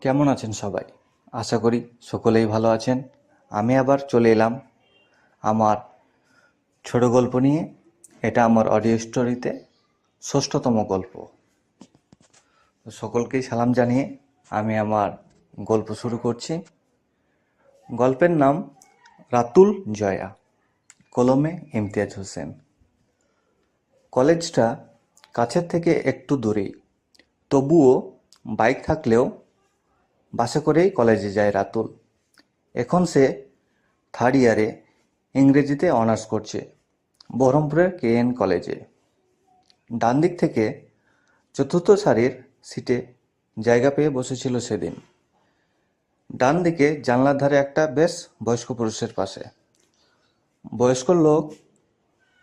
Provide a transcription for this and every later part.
কেমন আছেন সবাই? আশা করি সকলেই ভালো আছেন। আমি আবার চলে এলাম আমার ছোট গল্প নিয়ে। এটা আমার অডিও স্টোরিতে ষষ্ঠতম গল্প। সকলকেই সালাম জানিয়ে আমি আমার গল্প শুরু করছি। গল্পের নাম রাতুল জয়া, কলমে ইমতিয়াজ হোসেন। কলেজটা কাছের থেকে একটু দূরেই। তবুও বাইক থাকলেও বাসে করেই কলেজে যায় রাতুল। এখন সে থার্ড ইয়ারে ইংরেজিতে অনার্স করছে, বহরমপুরের কে এন কলেজে। ডান দিক থেকে চতুর্থ সারির সিটে জায়গা পেয়ে বসেছিল সেদিন। ডান দিকে জানলার ধারে একটা বেশ বয়স্ক পুরুষের পাশে। বয়স্ক লোক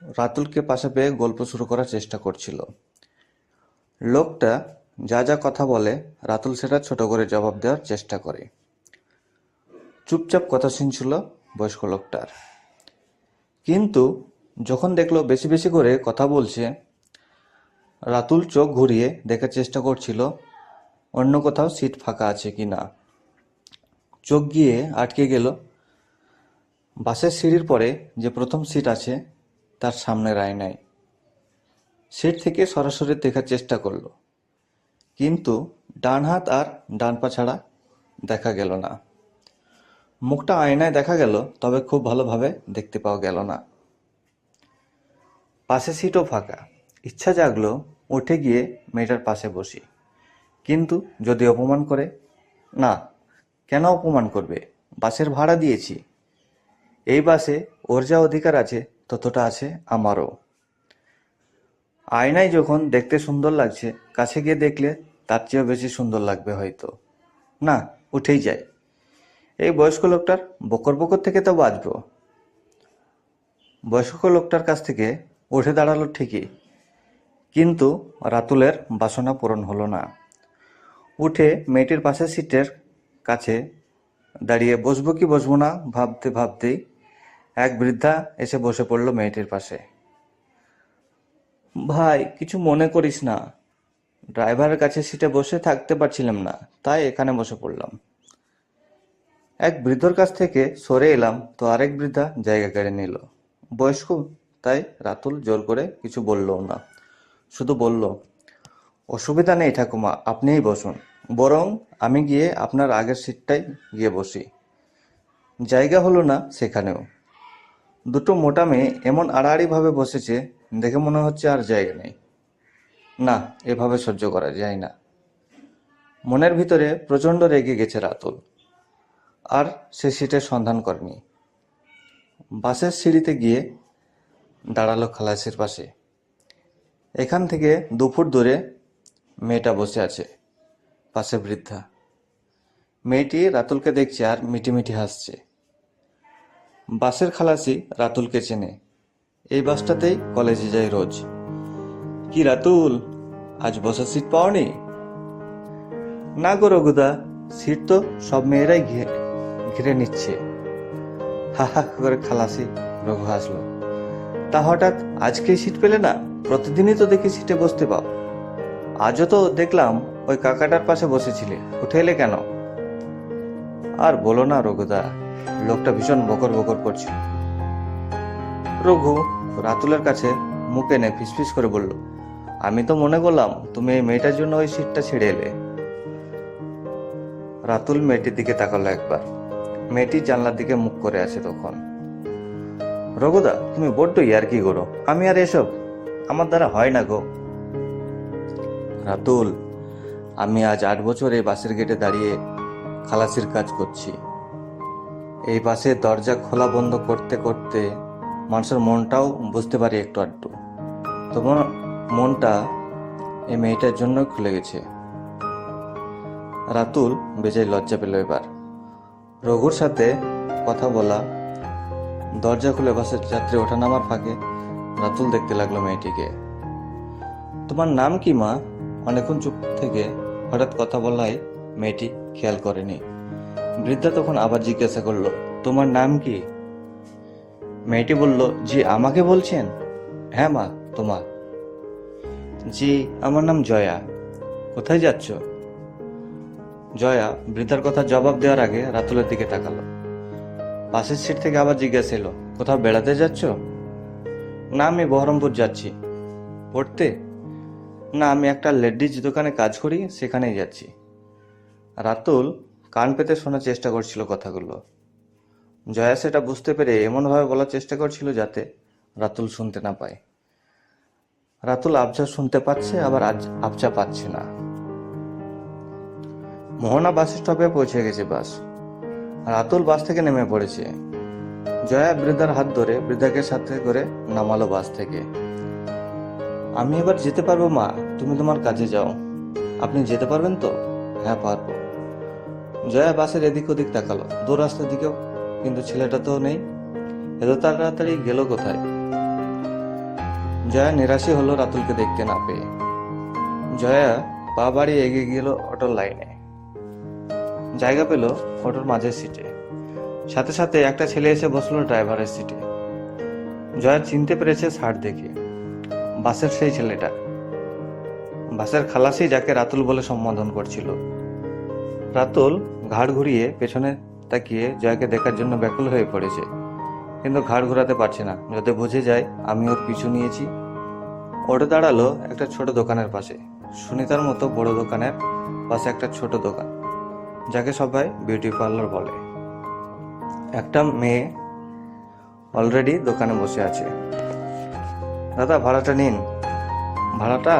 রাতুলকে পাশে পেয়ে গল্প শুরু করার চেষ্টা করছিল। লোকটা যা যা কথা বলে, রাতুল সেটা ছোট করে জবাব দেওয়ার চেষ্টা করে। চুপচাপ কথা শুনছিল বয়স্ক লোকটার। কিন্তু যখন দেখল বেশি বেশি করে কথা বলছে, রাতুল চোখ ঘুরিয়ে দেখার চেষ্টা করছিল, অন্য কোথাও সিট ফাঁকা আছে কি না। চোখ গিয়ে আটকে গেল। বাসের সিঁড়ির পরে যে প্রথম সিট আছে, তার সামনের আয়নায়। সিট থেকে সরাসরি দেখার চেষ্টা করল। কিন্তু ডান হাত আর ডান পা ছাড়া দেখা গেল না। মুখটা আয়নায় দেখা গেল, তবে খুব ভালোভাবে দেখতে পাওয়া গেল না। পাশে সিটও ফাঁকা। ইচ্ছা জাগলো, উঠে গিয়ে মেয়েটার পাশে বসি। কিন্তু যদি অপমান করে? না, কেন অপমান করবে? বাসের ভাড়া দিয়েছি। এই বাসে ওর যা অধিকার আছে, ততটা আছে আমারও। আয়নায় যখন দেখতে সুন্দর লাগছে, কাছে গিয়ে দেখলে তার চেয়েও বেশি সুন্দর লাগবে হয়তো। না, উঠেই যায়। এই বয়স্ক লোকটার বকর বকর থেকে তো বাঁচবো। বয়স্ক লোকটার কাছ থেকে উঠে দাঁড়াল ঠিকই, কিন্তু রাতুলের বাসনা পূরণ হলো না। উঠে মেয়েটির পাশের সিটের কাছে দাঁড়িয়ে বসবো কি বসবো না ভাবতে ভাবতেই এক বৃদ্ধা এসে বসে পড়ল মেয়েটির পাশে। ভাই, কিছু মনে করিস না। ড্রাইভারের কাছে সিটে বসে থাকতে পারছিলাম না, তাই এখানে বসে পড়লাম। এক বৃদ্ধর কাছ থেকে সরে এলাম, তো আরেক বৃদ্ধা জায়গা কেড়ে নিল। বয়স্ক, তাই রাতুল জোর করে কিছু বললও না, শুধু বলল, অসুবিধা নেই ঠাকুমা, আপনিই বসুন। বরং আমি গিয়ে আপনার আগের সিটটাই গিয়ে বসি। জায়গা হলো না সেখানেও। দুটো মোটা মেয়ে এমন আড়াআড়িভাবে বসেছে দেখে মনে হচ্ছে আর জায়গা নেই। না, এভাবে সহ্য করা যায় না। মনের ভিতরে প্রচণ্ড রেগে গেছে রাতুল। আর সে সিটের সন্ধান করেনি। বাসের সিঁড়িতে গিয়ে দাঁড়াল খালাসির পাশে। এখান থেকে দু ফুট দূরে মেয়েটা বসে আছে, পাশে বৃদ্ধা। মেয়েটি রাতুলকে দেখছে আর মিটিমিটি হাসছে। বাসের খালাসি রাতুলকে চেনে। এই বাসটাতেই কলেজে যায় রোজ। কি রাতুল, আজ বসার সিট পাওনি? না গো রঘুদা সিট তো সব মেয়েরাই ঘিরে নিচ্ছে। হা হা করে খালাসি রঘু হাসলো। তা হঠাৎ আজকেই সিট পেলে না? প্রতিদিনই তো দেখি সিটে বসতে পাও। আজও তো দেখলাম ওই কাকাটার পাশে বসেছিলে, উঠে এলে কেন? আর বলো না রঘুদা, লোকটা ভীষণ বকর বকর করছে রঘু রাতুলের কাছে মুখ এনে ফিসফিস করে বলল, আমি তো মনে করলাম তুমি এই মেয়েটার জন্য ওই সিটটা ছেড়ে এলে। রাতুল মেয়েটির দিকে তাকালো একবার। মেয়েটি জানলার দিকে মুখ করে আছে তখন। রঘুদা, তুমি বড্ড ইয়ার কি করো? আমি আর এসব আমার দ্বারা হয় না গো। রাতুল, আমি আজ আট বছর এই বাসের গেটে দাঁড়িয়ে খালাসির কাজ করছি। এই বাসের দরজা খোলা বন্ধ করতে করতে মানুষের মনটাও বুঝতে পারি একটু আধটু। তোমার মনটা এই মেয়েটার জন্য খুলে গেছে। রাতুল বেজায় লজ্জা পেল এবার। রঘুর সাথে কথা বলা, দরজা খুলে বাসের যাত্রী ওঠা নামার ফাঁকে রাতুল দেখতে লাগল মেয়েটিকে। তোমার নাম কি মা? অনেকক্ষণ চুপ থেকে হঠাৎ কথা বলায় মেয়েটি খেয়াল করেনি। বৃদ্ধা তখন আবার জিজ্ঞাসা করল, তোমার নাম কি? মেয়েটি বলল, জি, আমাকে বলছেন? হ্যাঁ মা তোমার জি, আমার নাম জয়া। কোথায় যাচ্ছ? জয়া বৃদ্ধার কথা জবাব দেওয়ার আগে রাতুলের দিকে তাকালো। পাশের সিট থেকে আবার জিজ্ঞাসা এলো, কোথাও বেড়াতে যাচ্ছ? না, আমি বহরমপুর যাচ্ছি। পড়তে? না, আমি একটা লেডিজ দোকানে কাজ করি, সেখানেই যাচ্ছি। রাতুল কান পেতে শোনার চেষ্টা করছিল কথাগুলো। জয়া সেটা বুঝতে পেরে এমনভাবে বলার চেষ্টা করছিল যাতে রাতুল শুনতে না পায়। রাতুল আবজা শুনতে পাচ্ছে, আবার আবজা পাচ্ছে না। মোহনা বাস স্টপে পৌঁছে গেছে বাস। রাতুল বাস থেকে নেমে পড়েছে। জয়া বৃদ্ধার হাত ধরে বৃদ্ধাকে সাথে করে নামালো বাস থেকে। আমি এবার যেতে পারব মা, তুমি তোমার কাজে যাও। আপনি যেতে পারবেন তো? হ্যাঁ পারব। জয়া বাসের এদিক ওদিক তাকালো। দু রাস্তার দিকেও কিন্তু ছেলেটা তো নেই। এত তাড়াতাড়ি গেল কোথায়? জয়া নিরাশই হলো রাতুলকে দেখতে না পেয়ে। জয়া পা বাড়িয়ে এগিয়ে গেল অটোর লাইনে। জায়গা পেল অটোর মাঝের সিটে। সাথে সাথে একটা ছেলে এসে বসল ড্রাইভারের সিটে। জয়া চিনতে পেরেছে শার্ট দেখে। বাসের সেই ছেলেটা। বাসের খালাসি যাকে রাতুল বলে সম্বোধন করছিল। রাতুল ঘাড় ঘুরিয়ে পেছনে তাকিয়ে জয়াকে দেখার জন্য ব্যাকুল হয়ে পড়েছে। কিন্তু ঘাড় ঘোরাতে পারছে না। যাতে বুঝে যায়, আমি ওর পিছু নিয়েছি। ওটা দাঁড়াল একটা ছোট দোকানের পাশে। সুনিতার মতো বড় দোকানের পাশে একটা ছোট দোকান, যাকে সবাই বিউটি পার্লার বলে। একটা মেয়ে অলরেডি দোকানে বসে আছে। দাদা, ভাড়াটা নিন। ভাড়াটা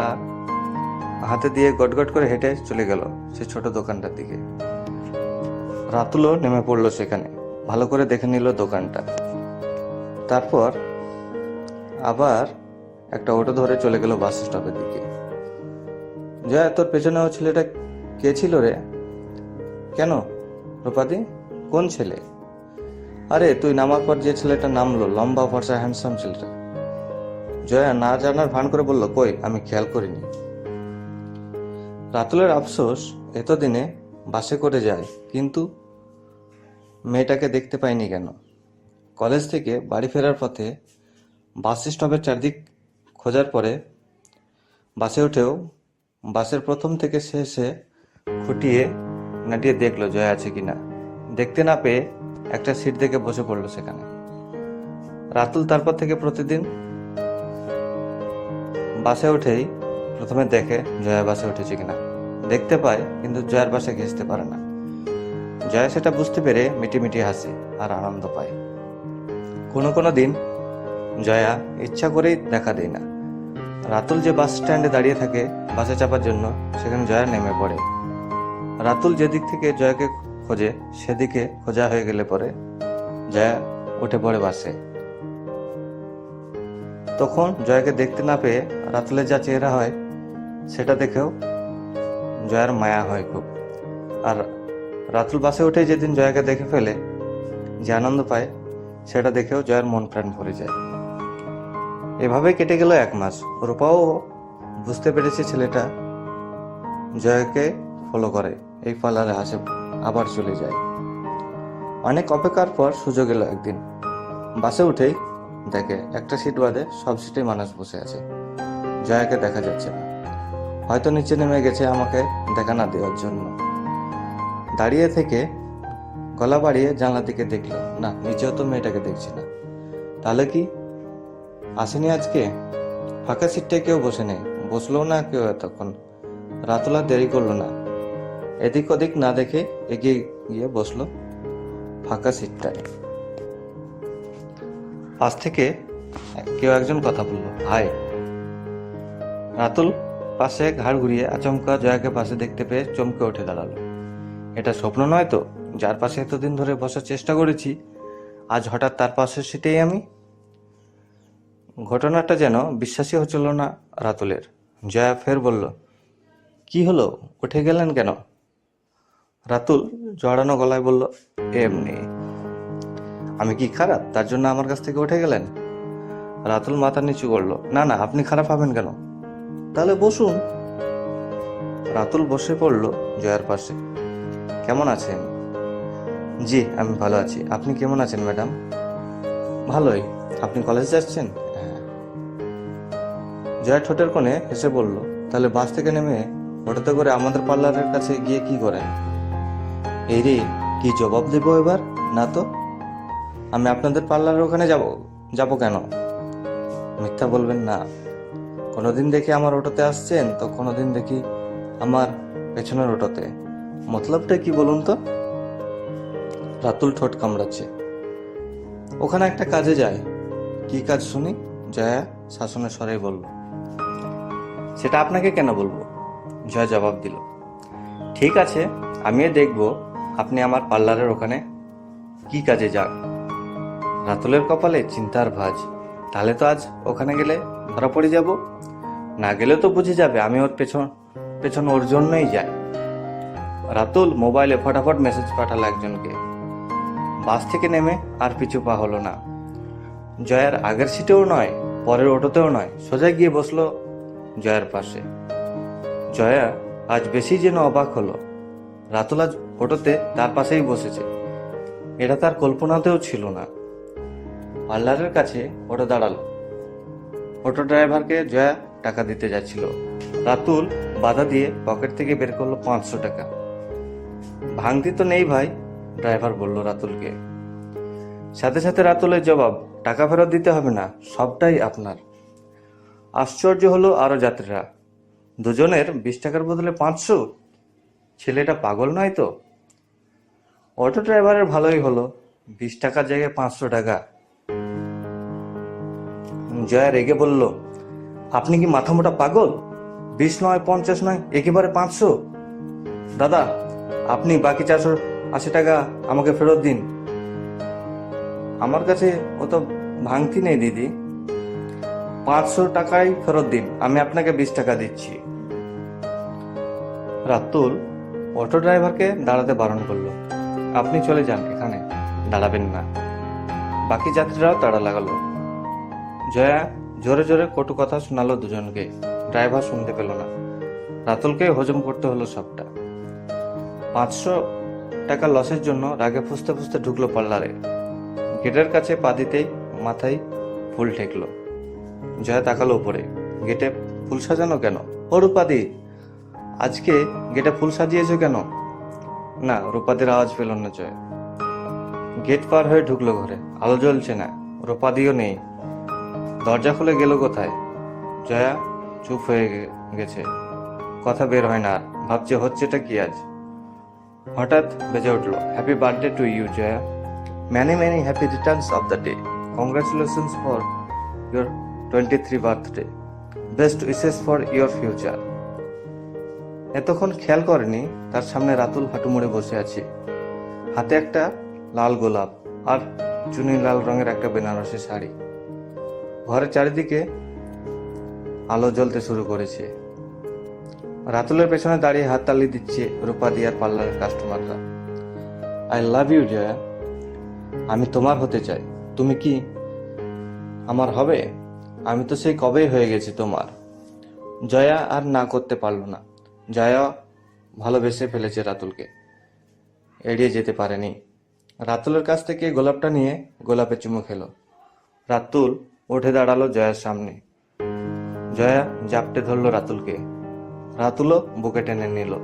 হাতে দিয়ে গটগট করে হেঁটে চলে গেল সে ছোট দোকানটার দিকে। রাতুলও নেমে পড়ল সেখানে। ভালো করে দেখে নিল দোকানটা। তারপর আবার একটা অটো ধরে চলে গেল বাস স্টপের দিকে। জয়া, তোর পেছনে ও ছেলেটা কে ছিল রে? কেন? রূপাদি, কোন ছেলে? আরে, তুই নামার পর যে ছেলেটা নামলো লম্বা, ফর্সা হ্যান্ডসাম ছেলেটা। জয়া না জানার ভান করে বলল, কই, আমি খেয়াল করিনি। রাতুলের আফসোস এতদিনে বাসে করে যায়, কিন্তু মেয়েটাকে দেখতে পাইনি কেন? কলেজ থেকে বাড়ি ফেরার পথে বাস স্টপের চারদিক খোঁজার পরে বাসে উঠেও বাসের প্রথম থেকে শেষে খুঁটিয়ে নাটিয়ে দেখল জয় আছে কি না দেখতে না পেয়ে একটা সিট দেখে বসে পড়ল সেখানে। রাতুল তারপর থেকে প্রতিদিন বাসে উঠেই প্রথমে দেখে জয়া বাসে উঠেছে কিনা। দেখতে পায়, কিন্তু জয়ার বাসে ঘেঁচতে পারে না। জয়া সেটা বুঝতে পেরে মিটিমিটি হাসে আর আনন্দ পায়। কোনো কোনো দিন জয়া ইচ্ছা করেই দেখা দেয় না। রাতুল যে বাস স্ট্যান্ডে দাঁড়িয়ে থাকে বাসে চাপার জন্য, সেখানে জয়া নেমে পড়ে। রাতুল যেদিক থেকে জয়াকে খোঁজে, সেদিকে খোঁজা হয়ে গেলে পরে জয়া উঠে পড়ে বাসে। তখন জয়াকে দেখতে না পেয়ে রাতুলের যা চেহারা হয়, সেটা দেখেও জয়ার মায়া হয় খুব। আর রাতুল বাসে উঠে যেদিন জয়াকে দেখে ফেলে, যে আনন্দ পায়, সেটা দেখেও জয়ার মন প্রাণ ভরে যায়। এভাবে কেটে গেল এক মাস। রূপাও বুঝতে পেরেছে ছেলেটা জয়াকে ফলো করে। এই পার্লারে আসে, আবার চলে যায়। অনেক অপেক্ষার পর সুযোগ এলো একদিন। বাসে উঠেই দেখে, একটা সিট বাদে সব সিটে মানুষ বসে আছে। জয়াকে দেখা যাচ্ছে না। হয়তো নিচে নেমে গেছে, আমাকে দেখা না দেওয়ার জন্য। দাঁড়িয়ে থেকে গলা বাড়িয়ে জানলার দিকে দেখল, না, নিচেও তো মেয়েটাকে দেখছি না। তাহলে কি? আসেনি আজকে? ফাঁকা সিটটায় কেউ বসে নেই। বসল না কেউ এতক্ষণ? রাতুলা দেরি করল না। এদিক ওদিক না দেখে এগিয়ে গিয়ে বসল ফাঁকা সিটটায়। পাশ থেকে কেউ একজন কথা বলল হাই রাতুল পাশে ঘাড় ঘুরিয়ে আচমকা জয়াকে পাশে দেখতে পেয়ে চমকে উঠে দাঁড়াল। এটা স্বপ্ন নয় তো? যার পাশে এতদিন ধরে বসার চেষ্টা করেছি, আজ হঠাৎ তার পাশে সিটেই আমি। ঘটনাটা যেন বিশ্বাসই হচ্ছিল না রাতুলের। জয়া ফের বলল, কি হলো? উঠে গেলেন কেন? রাতুল জড়ানো গলায় বলল, এমনি। আমি কি খারাপ? তার জন্য আমার কাছ থেকে উঠে গেলেন? রাতুল মাথা নিচু করল, না না, আপনি খারাপ হবেন কেন? তাহলে বসুন। রাতুল বসে পড়ল জয়ার পাশে। কেমন আছেন? জি আমি ভালো আছি। আপনি কেমন আছেন ম্যাডাম? ভালোই। আপনি কলেজ যাচ্ছেন হ্যাঁ। জয়া ঠোঁটের কোণে এসে বলল তাহলে বাস থেকে নেমে অটোতে করে আমাদের পার্লারের কাছে গিয়ে কি করেন? এই রে কি জবাব দেবো এবার? না তো। আমি আপনাদের পার্লারের ওখানে যাব যাব কেন? মিথ্যা বলবেন না। কোনোদিন দেখি আমার অটোতে আসছেন তো কোনোদিন দেখি আমার পেছনের অটোতে। মতলবটা কি বলুন তো? রাতুল ঠোঁট কামড়াচ্ছে। ওখানে একটা কাজে যায়। কি কাজ শুনি? জয়া শাসনের স্বরেই বলল। সেটা আপনাকে কেন বলব? জয়া জবাব দিল। ঠিক আছে, আমিও দেখব আপনি আমার পার্লারের ওখানে কি কাজে যান। রাতুলের কপালে চিন্তার ভাঁজ। তাহলে তো আজ ওখানে গেলে ধরা পড়ে যাব। না গেলে তো বুঝে যাবে, আমি ওর পেছন পেছন ওর জন্যই যাই। রাতুল মোবাইলে ফটাফট মেসেজ পাঠালো একজনকে। বাস থেকে নেমে আর পিছু পা হলো না। জয়ার আগের সিটেও নয়, পরের অটোতেও নয়, সোজা গিয়ে বসল জয়ার পাশে। জয়া আজ বেশি যেন অবাক হলো। রাতুল আজ অটোতে তার পাশেই বসেছে। এটা তার কল্পনাতেও ছিল না। পার্লারের কাছে অটো দাঁড়াল। অটো ড্রাইভারকে জয়া টাকা দিতে যাচ্ছিল। রাতুল বাধা দিয়ে পকেট থেকে বের করল পাঁচশো টাকা। ভাঙতি তো নেই ভাই, ড্রাইভার বলল রাতুলকে। সাথে সাথে রাতুলের জবাব, টাকা ফেরত দিতে হবে না, সবটাই আপনার। আশ্চর্য হলো আরও যাত্রীরা। দুজনের বিশ টাকার বদলে পাঁচশো? ছেলেটা পাগল নয় তো? অটো ড্রাইভারের ভালোই হলো, বিশ টাকার জায়গায় পাঁচশো টাকা। জয়া রেগে বলল, আপনি কি মাথা মোটা পাগল? বিশ নয়, পঞ্চাশ নয়, একেবারে পাঁচশো? দাদা আপনি বাকি চারশো আশি টাকা আমাকে ফেরত দিন। আমার কাছে অত ভাঙতি নেই, দিদি। পাঁচশো টাকাই ফেরত দিন, আমি আপনাকে বিশ টাকা দিচ্ছি। রাতুল অটো ড্রাইভারকে দাঁড়াতে বারণ করল। আপনি চলে যান, এখানে। দাঁড়াবেন না। বাকি যাত্রীরাও তাড়া লাগালো। জয়া জোরে জোরে কটু কথা শোনালো দুজনকে। ড্রাইভার শুনতে পেল না। রাতুলকে হজম করতে হলো সবটা। পাঁচশো টাকা লসের জন্য রাগে ফুসতে ফুসতে ঢুকলো পার্লারে গেটের কাছে পা দিতেই মাথায় ফুল ঠেকলো। জয়া তাকালো উপরে। গেটে ফুল সাজানো কেন? ও রূপাদি, আজকে গেটে ফুল সাজিয়েছো কেন? না, রূপাদির আওয়াজ পেল না জয়া। গেট পার হয়ে ঢুকলো ঘরে। আলো জ্বলছে না, রূপাদিও নেই। দরজা খুলে গেল কোথায়? জয়া চুপ হয়ে গেছে। কথা বের হয় না। ভাবছে, হচ্ছেটা কি আজ? হঠাৎ বেজে উঠল happy birthday to you Jaya many many happy returns of the day congratulations for your twenty three birthday best wishes for your future এতক্ষণ খেয়াল করেনি, তার সামনে রাতুল হাঁটু মুড়ে বসে আছে। হাতে একটা লাল গোলাপ আর চুনি লাল রঙের একটা বেনারসি শাড়ি। ঘরের চারিদিকে আলো জ্বলতে শুরু করেছে। রাতুলের পেছনে দাঁড়িয়ে হাততালি দিচ্ছে রূপা দিয়ার পার্লারের কাস্টমাররা। আই লাভ ইউ জয়া আমি তোমার হতে চাই। তুমি কি আমার হবে? আমি তো সেই কবেই হয়ে গেছি তোমার। জয়া আর না করতে পারল না। জয়া ভালোবেসে ফেলেছে রাতুলকে। এড়িয়ে যেতে পারেনি। রাতুলের কাছ থেকে গোলাপটা নিয়ে গোলাপে চুমু খেলো। রাতুল উঠে দাঁড়াল জয়ার সামনে। জয়া জাপটে ধরলো রাতুলকে। রাতুলও বুকে টেনে নিল।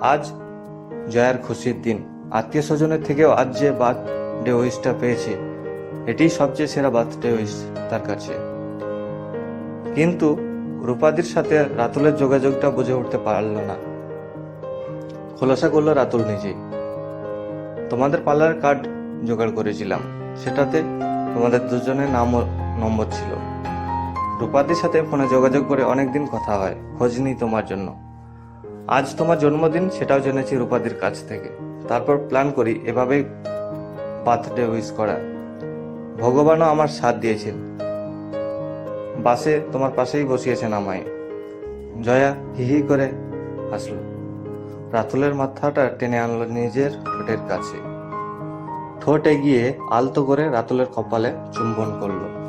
আজ জয়ার খুশির দিন। আত্মীয় স্বজনের থেকেও আজ যে বার্থডে উইশটা পেয়েছে এটি সবচেয়ে সেরা বার্থডে উইশ তার কাছে। কিন্তু রূপাদির সাথে রাতুলের যোগাযোগটা বুঝে উঠতে পারল না। খোলাসা করল রাতুল নিজেই। তোমাদের পার্লার কার্ড জোগাড় করেছিলাম। সেটাতে তোমাদের দুজনের নাম নম্বর ছিল। রূপাদির সাথে ফোনে যোগাযোগ করে অনেকদিন কথা হয়, খোঁজ নিই তোমার জন্য। আজ তোমার জন্মদিন, সেটাও জেনেছি রূপাদির কাছ থেকে। তারপর প্ল্যান করি এভাবেই বার্থডে উইশ করা ভগবানও আমার সাথ দিয়েছেন। বাসে তোমার পাশেই বসিয়েছেন আমায়। জয়া, হি হি করে হাসলো। রাতুলের মাথাটা টেনে আনলো নিজের ঠোঁটের কাছে। ঠোঁট এগিয়ে আলতো করে রাতুলের কপালে চুম্বন করল।